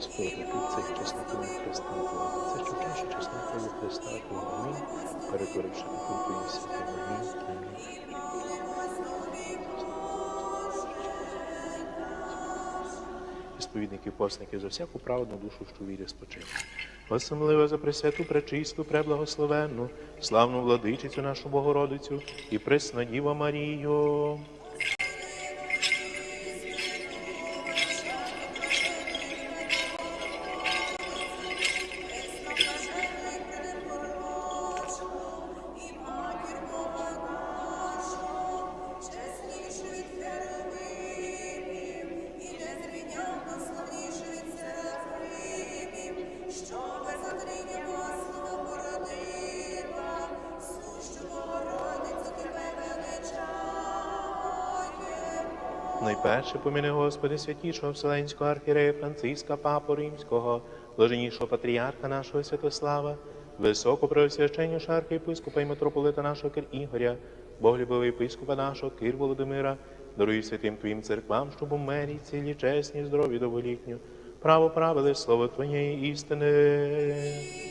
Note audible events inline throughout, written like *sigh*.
Сподобати цих чеснокових Христа Твого, це що чашу чеснокових Христа Твого, амінь, перетворивши на Твоїм святим, амінь, амінь. І за всяку праведну душу, що вірі спочине. Особливо за пресвяту, пречисту, преблагословенну, славну владичицю нашу Богородицю і пресна Діва Марію. Найперше поміни Господи святішого Вселенського архірея Франциска, Папу Римського, блаженнішого патріарха нашого Святослава, високо преосвященнішого архієпископа і митрополита нашого Кир Ігоря, боголюбивого єпископа нашого Кир Володимира, даруй святим Твоїм церквам, щоб у мері, цілі, чесні, здорові, довголітню, право правили слово Твоєї істини.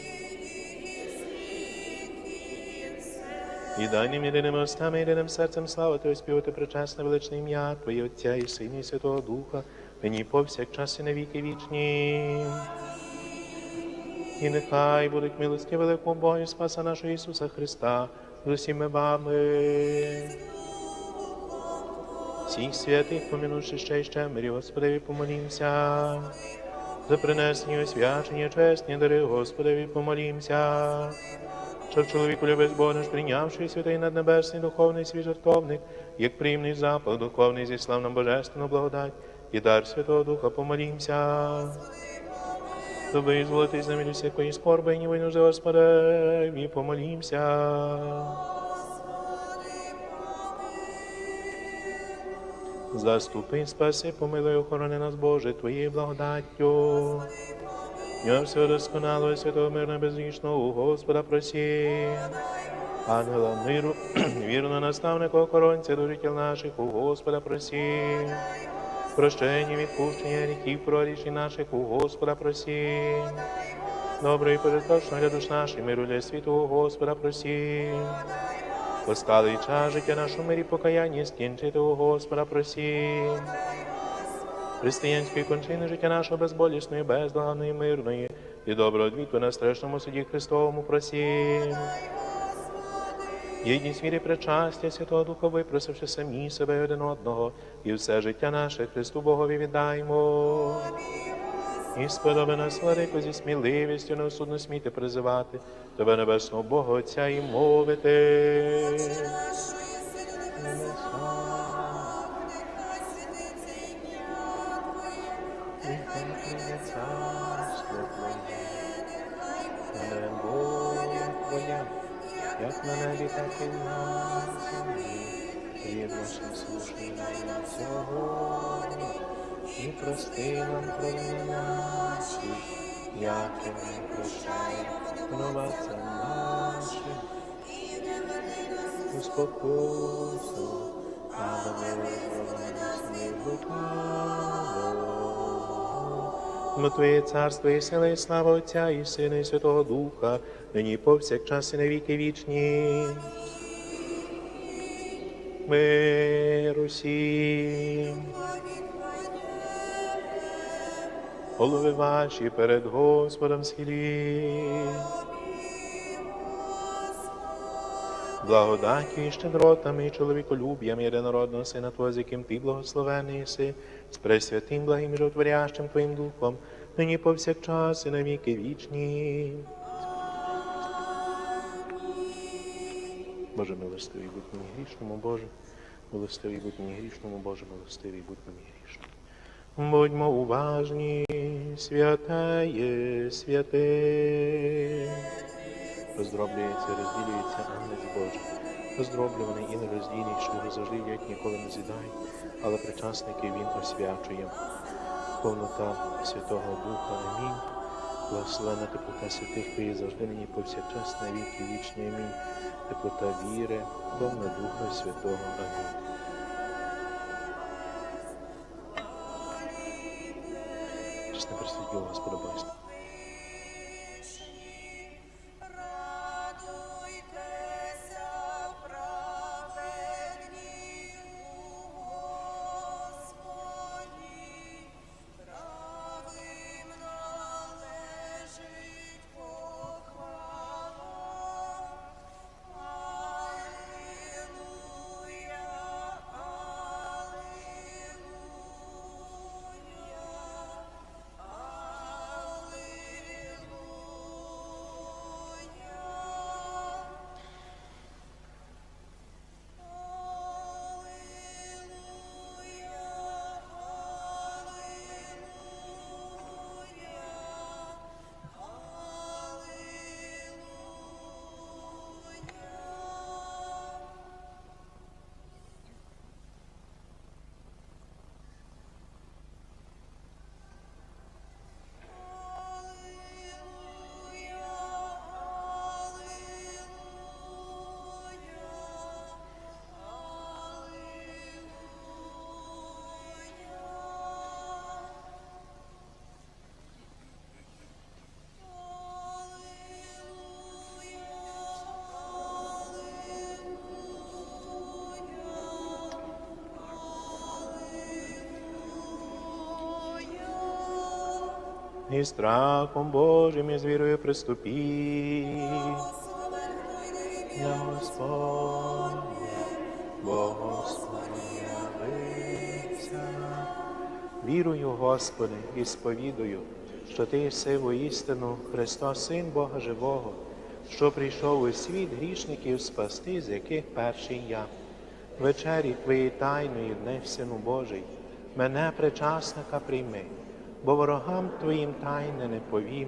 І дай нам єдиними устами, єдиним серцем славити, оспівати причесне величне ім'я Твоє Отця і Сина і Святого Духа, нині повсякчас і на віки вічні. І нехай будуть милості великого Бога і Спаса нашого Ісуса Христа з усіми вами. Всіх святих, помінувши ще й ще мирі, Господеві, помолімся. За принесені освячення, чесні дари, Господеві, помолімся. Щоб чоловіку любець Бога наш прийнявши святий наднебесний духовний свій жертовник, як приємний запах духовний зі славном божественну благодать, і дар Святого Духа помолімся. Доби зволити з нами всякої скорби і ні за Господеві, помолімся. Заступи, спаси, помилуй, охорони нас, Боже, Твоєю благодаттю. Я все досконалого, святого мирно безвічного у Господа просі. Ангела миру, *clears throat* вірно наставника, охоронця до наших у Господа просі. Прощення, відпущення гріхів, прорішень наших у Господа просі. Добре і передбачно для душ наших, миру для світу у Господа просі. Посталий час життя нашому мирі покаяння скінчити у Господа просі. Християнської кончини життя нашого безболісної, бездоганної, мирної і доброго одвіту на страшному суді Христовому просім. Єдність віри причастя Святого Духа, випросивши самі себе один одного, і все життя наше Христу Богові віддаймо. І сподоби нас, владико, зі сміливістю неосудно сміти призивати Тебе, Небесного Бога Отця і мовити. Прийде царство Твоє, воля Твоя, як на небі, так і на землі. Хліб наш насущний дай нам сьогодні, і прости нам провини наші, як і ми прощаємо винуватцям нашим. У спокусу, але ми визволи нас від лукавого. Бо Твоє царство і сила, і слава Отця, і Сина, і Святого Духа, нині повсякчас і на віки вічні. Мир усім. Голови ваші перед Господом схилі. Благодаттю і щедротами, і чоловіколюб'ям єдинородного Сина Твого, з яким Ти благословений єси, з пресвятим, благим і животворящим Твоїм Духом, нині повсякчас і на віки вічні. Боже, милостивий будь мені грішному, Боже, милостивий будь мені грішному, Боже, милостивий будь мені грішному. Будьмо уважні, святеє, святе. Роздроблюється, розділюється Ангел Божий. Роздроблюваний і нероздільний, що його завжди в'ять, ніколи не з'їдають, але причасники він освячує. Повнота Святого Духа. Амінь. Благословена теплота святих Твої завжди нині повсякчас на віки вічні. Амінь. Теплота віри, повна Духа Святого. Амінь. Пресне пресвятю Господа Бога. І страхом Божим і з вірою приступі. Бо Господь явився. Вірую, Господи, і сповідую, що Ти єси воістину Христос, Син Бога Живого, що прийшов у світ грішників спасти, з яких перший я. Вечері Твоєї тайної дне Сину Божий, мене причасника прийми, бо ворогам Твоїм тайне не повім,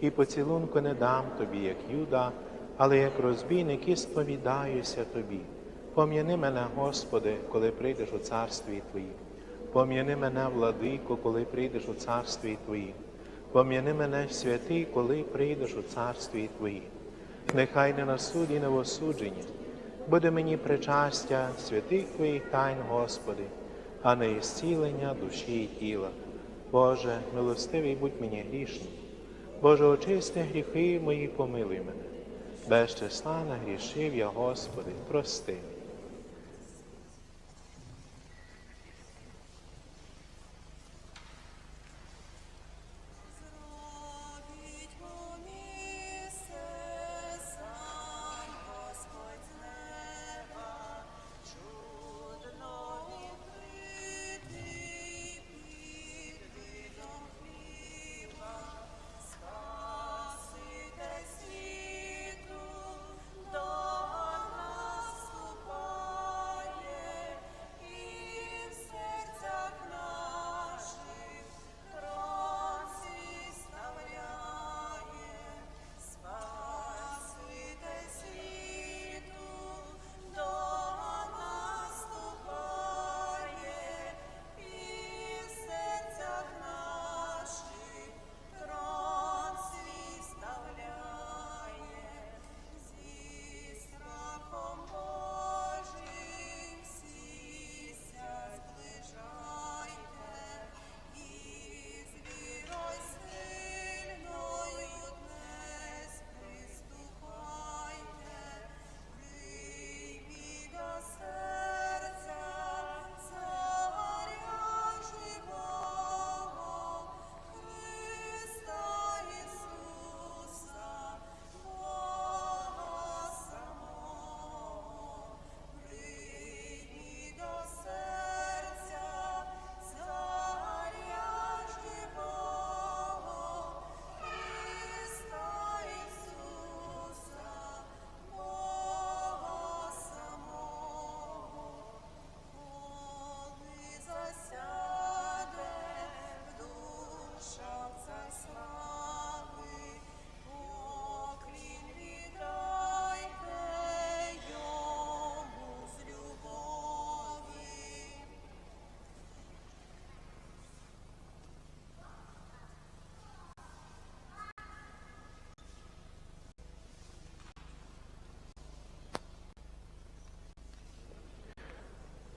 і поцілунку не дам Тобі, як юда, але як розбійник і сповідаюся Тобі. Пом'яни мене, Господи, коли прийдеш у царстві Твоїм. Пом'яни мене, владико, коли прийдеш у царстві Твоїм. Пом'яни мене, святий, коли прийдеш у царстві Твоїм. Нехай не на суді, не в осудженні, буде мені причастя святих Твоїх тайн, Господи, а не ісцілення душі і тіла. Боже, милостивий будь мені грішним. Боже, очисти гріхи мої, помилуй мене. Без числа нагрішив я, Господи, прости.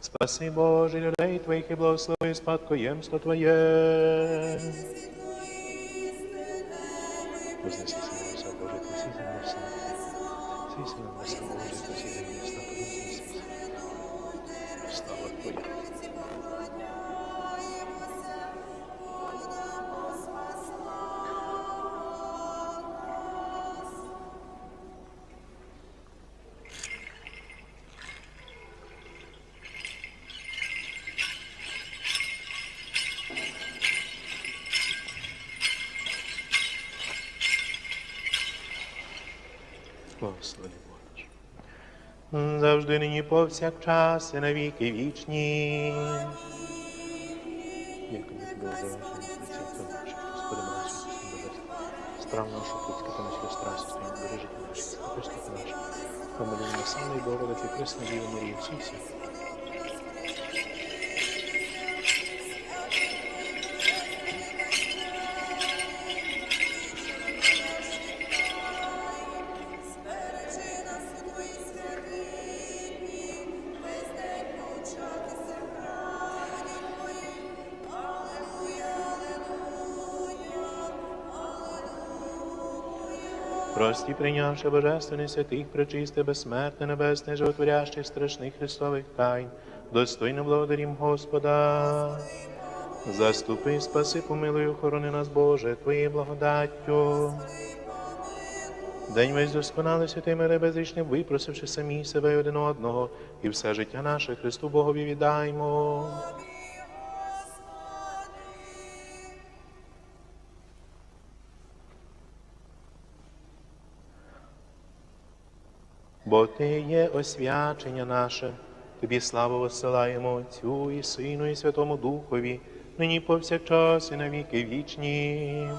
Спаси Боже, людей Твоїх і благослови спадкоємство Твоє. Вознеси сина, Боже, Ти сина, Боже, Ти сина, Боже, Благослови Боже. Завжди нині повсякчас і на віки вічні. Дякую тобі, Боже, святі наші, Господи, наші, Боже, справ нашу, путь, та наші страсті, бережити наші, Христос наш. Помилуй на самий Христос, Діву Марію, всі всі. Прості прийнявши божественний святих, пречисте, безсмертне, небесне, животворящих, страшних Христових тайн, достойно благодарім Господа. Заступи, спаси, помилуй, охорони нас, Боже, Твоєю благодаттю. День весь досконалий святий мире безрічним, випросивши самі себе один одного, і все життя наше Христу Богові віддаймо. Бо Ти є освячення наше, Тобі славу висилаємо Отцю і Сину, і Святому Духові, нині повсякчас і на віки вічні.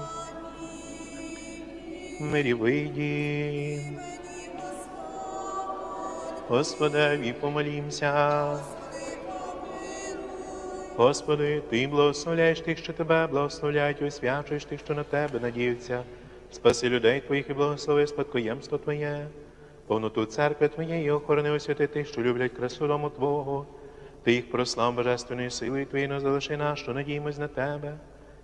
Мирі вийді. Господеві помолімся. Господи, Ти благословляєш тих, що Тебе благословляють, освячуєш тих, що на Тебе надіються. Спаси людей Твоїх і благослови спадкоємство Твоє, повноту церкви Твоєї, охорони освяти тих, що люблять красу дому Твого. Ти їх прослав божественною силою Твоєю, но залиши нас, що надіємось на Тебе.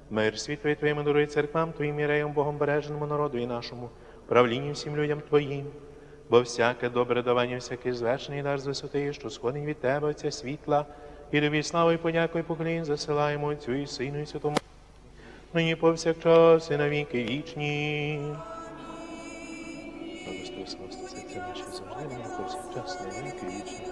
Мир світлий Твоїм даруй церквам Твоїм іреям, Богом береженому народу і нашому, правлінню всім людям Твоїм. Бо всяке добре давання, всякий звершений дар з висоти, що сходить від Тебе, Отця світла, і тобі славу і подяку і поклін засилаємо Отцю і Сину і Святому, нині повсякчас і на віки вічні. Господи, серця наші завжди, нині повсякчас, на віки віку.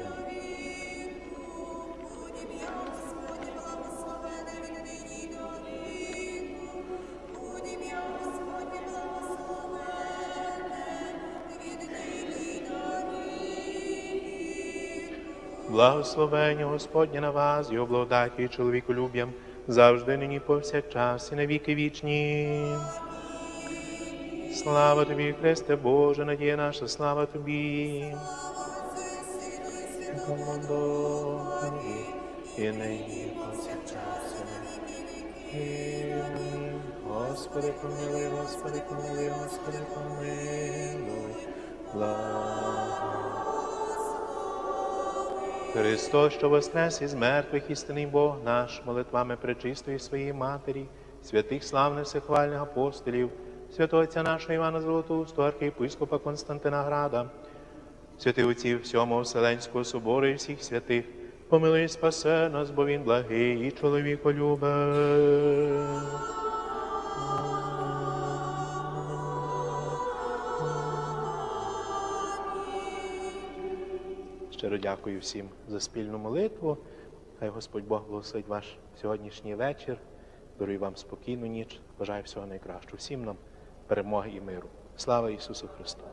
Благословення Господнє на вас, його благодаті і чоловіколюб'ям, завжди нині повсякчас і на віки вічні. Слава тобі, Христе Боже, надія наша, слава тобі. І нині. Господи, помилуй, Господи, помилуй, Господи, помилуй. Благо. Христос, що воскрес із мертвих, істинний Бог наш, молитвами пречистої своєї Матері, святих славних всехвальних апостолів, святого Отця нашого Івана Золотоустого, архієпископа Константина Града, святих отців всьому Вселенського собору і всіх святих, помилуй спасе нас, бо Він благий і чоловіколюбий. Щиро дякую всім за спільну молитву. Хай Господь Бог благословить ваш сьогоднішній вечір. Дарую вам спокійну ніч. Бажаю всього найкращого. Всім нам перемоги і миру. Слава Ісусу Христу!